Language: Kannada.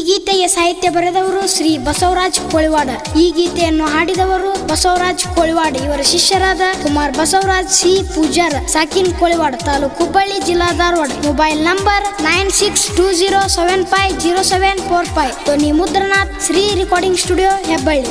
ಈ ಗೀತೆಯ ಸಾಹಿತ್ಯ ಬರೆದವರು ಶ್ರೀ ಬಸವರಾಜ್ ಕೋಳಿವಾಡ. ಈ ಗೀತೆಯನ್ನು ಹಾಡಿದವರು ಬಸವರಾಜ್ ಕೋಳಿವಾಡ. ಇವರ ಶಿಷ್ಯರಾದ ಕುಮಾರ್ ಬಸವರಾಜ್, ಸಿ. ಪೂಜಾರ್, ಸಾಕಿನ್ ಕೋಳಿವಾಡ ತಾಲೂಕು ಹುಬ್ಬಳ್ಳಿ ಜಿಲ್ಲಾ Dharwad. Mobile number nine six two zero seven five zero seven four five. ಧ್ವನಿ ಮುದ್ರನಾಥ್, ಶ್ರೀ ರೆಕಾರ್ಡಿಂಗ್ ಸ್ಟುಡಿಯೋ, ಹೆಬ್ಬಳ್ಳಿ.